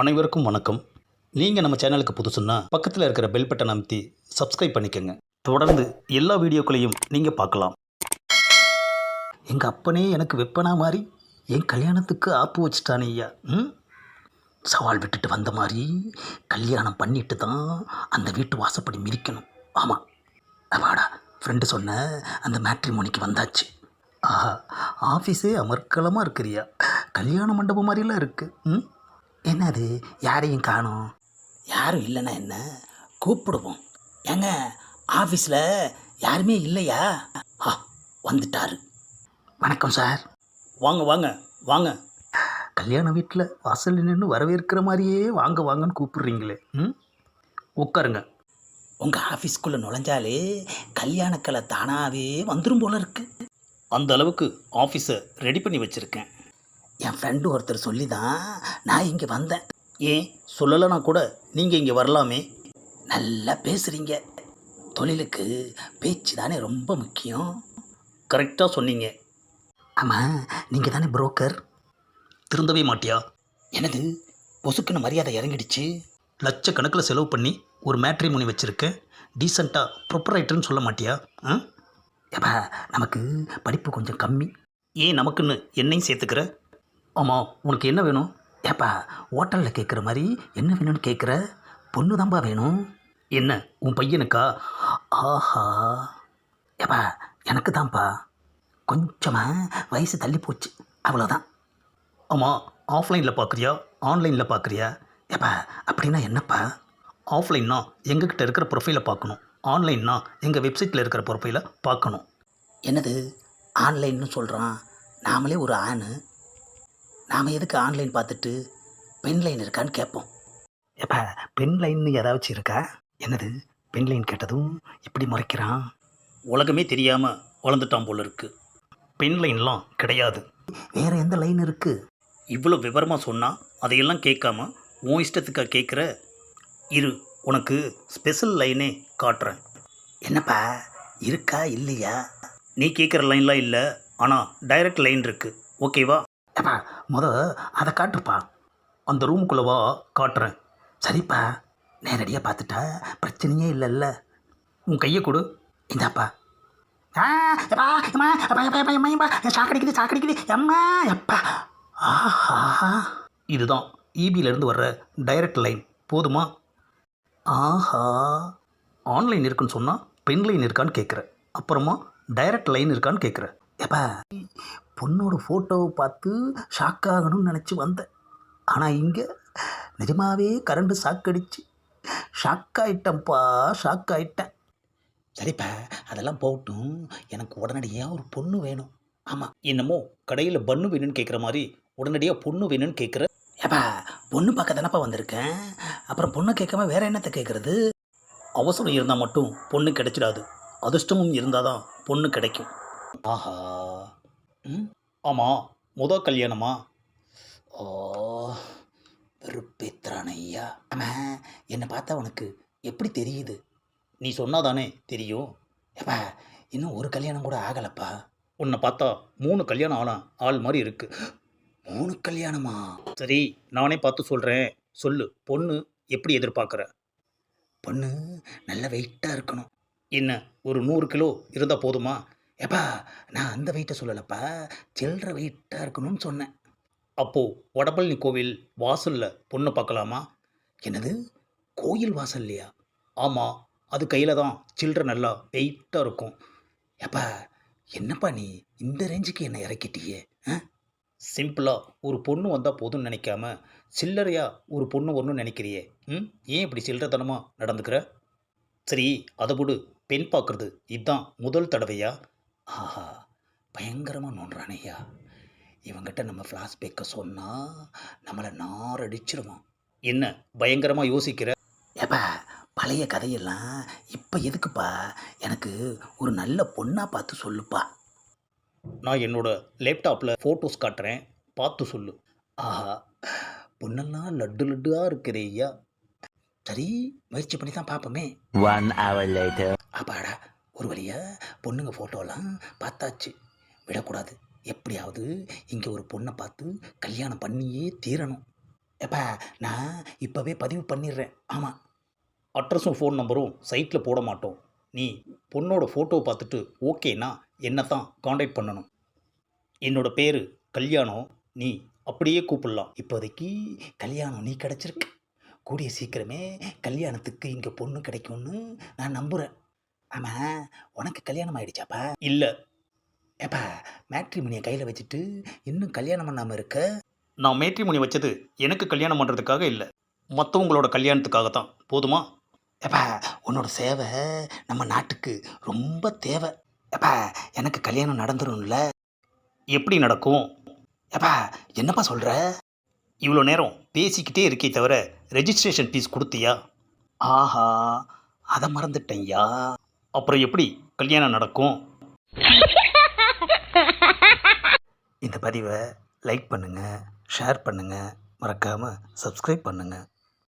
அனைவருக்கும் வணக்கம். நீங்கள் நம்ம சேனலுக்கு புதுசுன்னா பக்கத்தில் இருக்கிற பெல் பட்டன் அமைத்தி சப்ஸ்கிரைப் பண்ணிக்கோங்க. தொடர்ந்து எல்லா வீடியோக்களையும் நீங்கள் பார்க்கலாம். எங்கள் அப்பனே எனக்கு வெப்பனா மாதிரி என் கல்யாணத்துக்கு ஆப்பு வச்சுட்டானே ஐயா. ம்? சவால் விட்டுட்டு வந்த மாதிரி கல்யாணம் பண்ணிட்டு தான் அந்த வீட்டு வாசப்படி மிதிக்கணும். ஆமாம் அவாடா ஃப்ரெண்டு சொன்ன அந்த மேட்ரிமோனிக்கு வந்தாச்சு. ஆஹா ஆஃபீஸே அமர்க்கலமாக இருக்கிறியா. கல்யாண மண்டபம் மாதிரிலாம் இருக்குது ம்? என்னது? யாரையும் காணோம். யாரும் இல்லைன்னா என்ன? கூப்பிடுவோம். ஏங்க ஆஃபீஸில் யாருமே இல்லையா? ஆ வந்துட்டாரு. வணக்கம் சார். வாங்க வாங்க வாங்க. கல்யாண வீட்டில் வாசல் நின்று வரவேற்கிற மாதிரியே வாங்க வாங்கன்னு கூப்பிடுறீங்களே. ம்? உட்காருங்க. உங்கள் ஆஃபீஸ்க்குள்ளே நுழைஞ்சாலே கல்யாணக்கலை தானாகவே வந்துடும் போல இருக்கு. அந்த அளவுக்கு ஆஃபீஸை ரெடி பண்ணி வச்சுருக்கேன். என் ஃப்ரெண்டு ஒருத்தர் சொல்லி தான் நான் இங்கே வந்தேன். ஏன்? சொல்லலைனா கூட நீங்கள் இங்கே வரலாமே. நல்லா பேசுகிறீங்க தொழிலுக்கு பேச்சு தானே ரொம்ப முக்கியம். கரெக்டாக சொன்னீங்க. ஆமாம் நீங்கள் தானே புரோக்கர் திருந்தவே மாட்டியா? எனது பொசுக்குன்னு மரியாதை இறங்கிடுச்சு? லட்சக்கணக்கில் செலவு பண்ணி ஒரு மேட்ரி முனி வச்சுருக்கேன் டீசெண்டாக ப்ரொப்பரைட்டர்னு சொல்ல மாட்டியா? ஆ? ஏப்பா நமக்கு படிப்பு கொஞ்சம் கம்மி. ஏன் நமக்குன்னு என்னையும் சேர்த்துக்கிற? ஆமாம் உனக்கு என்ன வேணும்? ஏப்பா ஹோட்டலில் கேட்குற மாதிரி என்ன வேணும்னு கேட்குற பொண்ணு தான்ப்பா வேணும். என்ன உன் பையனுக்கா? ஆஹா. ஏப்பா எனக்கு தான்ப்பா கொஞ்சமாக வயசு தள்ளி போச்சு அவ்வளோதான் ஆமாம் ஆஃப்லைனில் பார்க்குறியா ஆன்லைனில் பார்க்குறியா ஏப்பா அப்படின்னா என்னப்பா? ஆஃப்லைன்னா எங்ககிட்ட இருக்கிற ப்ரொஃபைலை பார்க்கணும் ஆன்லைன்னா எங்கள் வெப்சைட்டில் இருக்கிற ப்ரொஃபைலை பார்க்கணும் என்னது? ஆன்லைன்னு சொல்கிறான் நாமளே ஒரு ஆணு. நாம் எதுக்கு ஆன்லைன் பார்த்துட்டு பென் லைன் இருக்கான்னு கேட்போம். ஏப்பா பென் லைன்னு ஏதாச்சும் இருக்கா? என்னது? பென் லைன் கேட்டதும் இப்படி முறைக்கிறான். உலகமே தெரியாமல் வளர்ந்துட்டான் போல இருக்கு. பென் லைன்லாம் கிடையாது. வேற எந்த லைன் இருக்கு? இவ்வளோ விவரமாக சொன்னால் அதையெல்லாம் கேட்காம உன் இஷ்டத்துக்கா கேட்குற? இரு உனக்கு ஸ்பெஷல் லைனே காட்டுறேன். என்னப்பா இருக்கா இல்லையா? நீ கேட்குற லைன்லாம் இல்லை ஆனால் டைரக்ட் லைன் இருக்கு. ஓகேவா? ஏப்பா முத அதை காட்டுப்பா. அந்த ரூமுக்குள்ளவா காட்டுறேன். சரிப்பா. நேரடியாக பார்த்துட்டா பிரச்சனையே இல்லைல்ல. உன் கையை கொடு. இந்தாப்பா. சாக்கடிக்குது சாக்கடிக்குது எம்மா எப்பா ஆஹா. இதுதான் இபியிலேருந்து வர்ற டைரக்ட் லைன் போதுமா? ஆஹா. ஆன்லைன் இருக்குன்னு சொன்னால் பென் லைன் இருக்கான்னு கேட்குறேன் அப்புறமா டைரக்ட் லைன் இருக்கான்னு கேட்குறேன் ஏப்பா. பொண்ணோட ஃபோட்டோவை பார்த்து ஷாக் ஆகணும்னு நினச்சி வந்தேன். ஆனால் இங்கே நிஜமாகவே கரண்ட் ஷாக் ஷாக் ஆகிட்டேன்ப்பா ஷாக் ஆயிட்டேன். சரிப்பா அதெல்லாம் போகட்டும். எனக்கு உடனடியாக ஒரு பொண்ணு வேணும். ஆமாம் என்னமோ கடையில் பண்ணு வேணும்னு கேட்குற மாதிரி உடனடியாக பொண்ணு வேணும்னு கேட்குற ஏப்பா பொண்ணு பார்க்க தானப்பா வந்திருக்கேன்? அப்புறம் பொண்ணு கேட்காம வேற என்னத்தை கேட்குறது அவசரம் இருந்தால் மட்டும் பொண்ணு கிடைச்சிடாது. அதிர்ஷ்டமும் இருந்தால் தான் பொண்ணு கிடைக்கும். ஆஹா. ம்? ஆமாம் முத கல்யாணமா? ஓ வெறுப்பேத்துறான் ஐயா. ஆமாம் என்னை பார்த்தா உனக்கு எப்படி தெரியுது? நீ சொன்னாதானே தெரியும். எப்பா இன்னும் ஒரு கல்யாணம் கூட ஆகலப்பா. உன்னை பார்த்தா மூணு கல்யாணம் ஆனா ஆள் மாதிரி இருக்கு. மூணு கல்யாணமா? சரி நானே பார்த்து சொல்கிறேன் சொல்லு பொண்ணு எப்படி எதிர்பார்க்குற? பொண்ணு நல்ல வெயிட்டாக இருக்கணும். என்ன ஒரு நூறு கிலோ இருந்தால் போதுமா? ஏப்பா நான் அந்த வெயிட்டை சொல்லலப்பா சில்லற வெயிட்டாக இருக்கணும்னு சொன்னேன். அப்போது வடபழனி கோவில் வாசலில் பொண்ணு பார்க்கலாமா? என்னது? கோயில் வாசல்லையா? ஆமாம் அது கையில் தான் சில்லற நல்லா வெயிட்டாக இருக்கும். ஏப்பா என்னப்பா நீ இந்த ரேஞ்சுக்கு என்னை இறக்கிட்டியே ஆ? சிம்பிளாக ஒரு பொண்ணு வந்தால் போதும்னு நினைக்காம சில்லறையா ஒரு பொண்ணு வரணும்னு நினைக்கிறியே ம்? ஏன் இப்படி சில்லறத்தனமாக நடந்துக்கிற? சரி அதை விடு பெண் பார்க்குறது இதுதான் முதல் தடவையா? ஆஹா பயங்கரமாக நோண்டுறானேயா இவங்கிட்ட நம்ம ஃப்ளாஷ்பேக்கை சொன்னால் நம்மளை நார் அடிச்சிருவான் என்ன பயங்கரமாக யோசிக்கிற? ஏப்பா பழைய கதையெல்லாம் இப்போ எதுக்குப்பா? எனக்கு ஒரு நல்ல பொண்ணாக பார்த்து சொல்லுப்பா. நான் என்னோட லேப்டாப்பில் ஃபோட்டோஸ் காட்டுறேன் பார்த்து சொல்லு. ஆஹா பொண்ணெல்லாம் லட்டு லட்டுவாக இருக்கிறேய்யா சரி முயற்சி பண்ணி தான் பார்ப்போமே. One hour later. அப்பாடா ஒரு வழியாக பொண்ணுங்க ஃபோட்டோலாம் பார்த்தாச்சு. விடக்கூடாது. எப்படியாவது இங்கே ஒரு பொண்ணை பார்த்து கல்யாணம் பண்ணியே தீரணும். எப்பா நான் இப்போவே பதிவு பண்ணிடுறேன். ஆமாம் அட்ரஸும் ஃபோன் நம்பரும் சைட்டில் போட மாட்டோம். நீ பொண்ணோட ஃபோட்டோ பார்த்துட்டு ஓகேனா என்னை தான் காண்டாக்ட் பண்ணணும்? என்னோட பேர் கல்யாணம். நீ அப்படியே கூப்பிடலாம். இப்போதைக்கு கல்யாணம் நீ கிடச்சிருக்க. கூடிய சீக்கிரமே கல்யாணத்துக்கு இங்கே பொண்ணு கிடைக்கும்னு நான் நம்புகிறேன் ஆமாம் உனக்கு கல்யாணம் ஆயிடுச்சாப்பா? இல்லை. ஏப்பா மேட்ரிமணியை கையில் வச்சுட்டு இன்னும் கல்யாணம் பண்ணாமல் இருக்க? நான் மேட்ரிமணி வச்சது எனக்கு கல்யாணம் பண்ணுறதுக்காக இல்லை. மற்றவங்களோட கல்யாணத்துக்காக தான் போதுமா? ஏப்பா உன்னோட சேவை நம்ம நாட்டுக்கு ரொம்ப தேவை. ஏப்பா எனக்கு கல்யாணம் நடந்துரும்ல? எப்படி நடக்கும்? ஏப்பா என்னப்பா சொல்கிற இவ்வளோ நேரம் பேசிக்கிட்டே இருக்கே தவிர ரெஜிஸ்ட்ரேஷன் ஃபீஸ் கொடுத்தியா? ஆஹா அதை மறந்துட்டேன்யா. அப்புறம் எப்படி கல்யாணம் நடக்கும்? இந்த பதிவை லைக் பண்ணுங்கள் ஷேர் பண்ணுங்கள் மறக்காமல் சப்ஸ்கிரைப் பண்ணுங்கள்